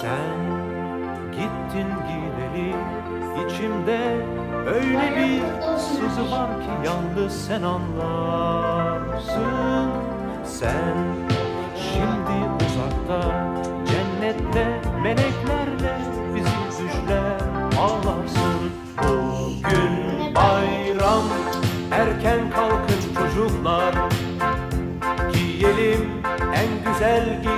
Sen gittin gideli içimde öyle bir sızı var ki yalnız sen anlarsın. Sen şimdi uzakta cennette meleklerle bizi düşler ağlarsın. Bugün bayram erken kalkın çocuklar. Giyelim en güzel giysileri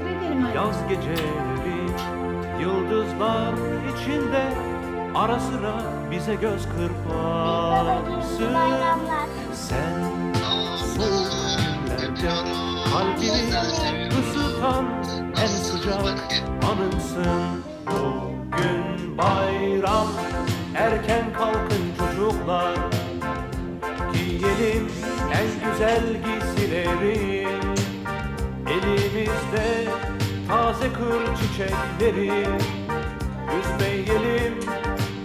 yaz geceleri Yıldızlar içinde Ara sıra bize göz kırparsın. Sen soğuk günlerde Kalbini ısıtan en sıcak anımsın. Bugün bayram Erken kalkın çocuklar. Giyelim en güzel giysileri Elimizde taze kır çiçekleri. Üzmeyelim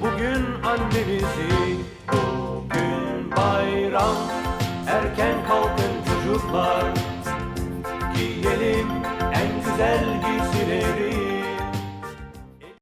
bugün annemizi. Bugün bayram erken kalkın çocuklar